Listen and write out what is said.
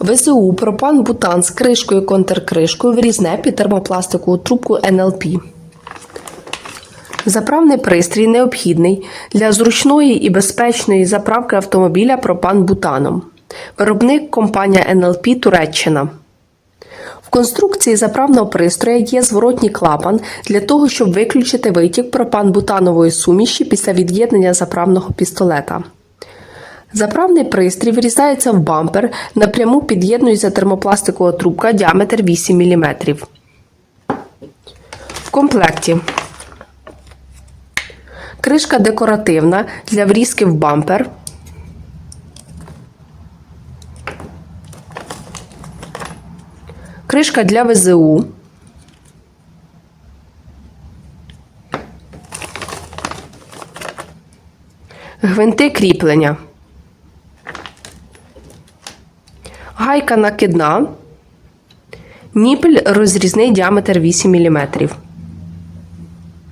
ВЗУ пропан-бутан з кришкою контркришкою врізне під термопластикову трубку НЛП. Заправний пристрій необхідний для зручної і безпечної заправки автомобіля пропан-бутаном. Виробник компанія НЛП Туреччина. В конструкції заправного пристрою є зворотній клапан для того, щоб виключити витік пропан-бутанової суміші після від'єднання заправного пістолета. Заправний пристрій врізається в бампер, напряму під'єднується термопластикова трубка діаметр 8 мм. В комплекті кришка декоративна для врізки в бампер. Кришка для ВЗУ. Гвинти кріплення. Гайка накидна. Ніпель розрізний діаметр 8 мм.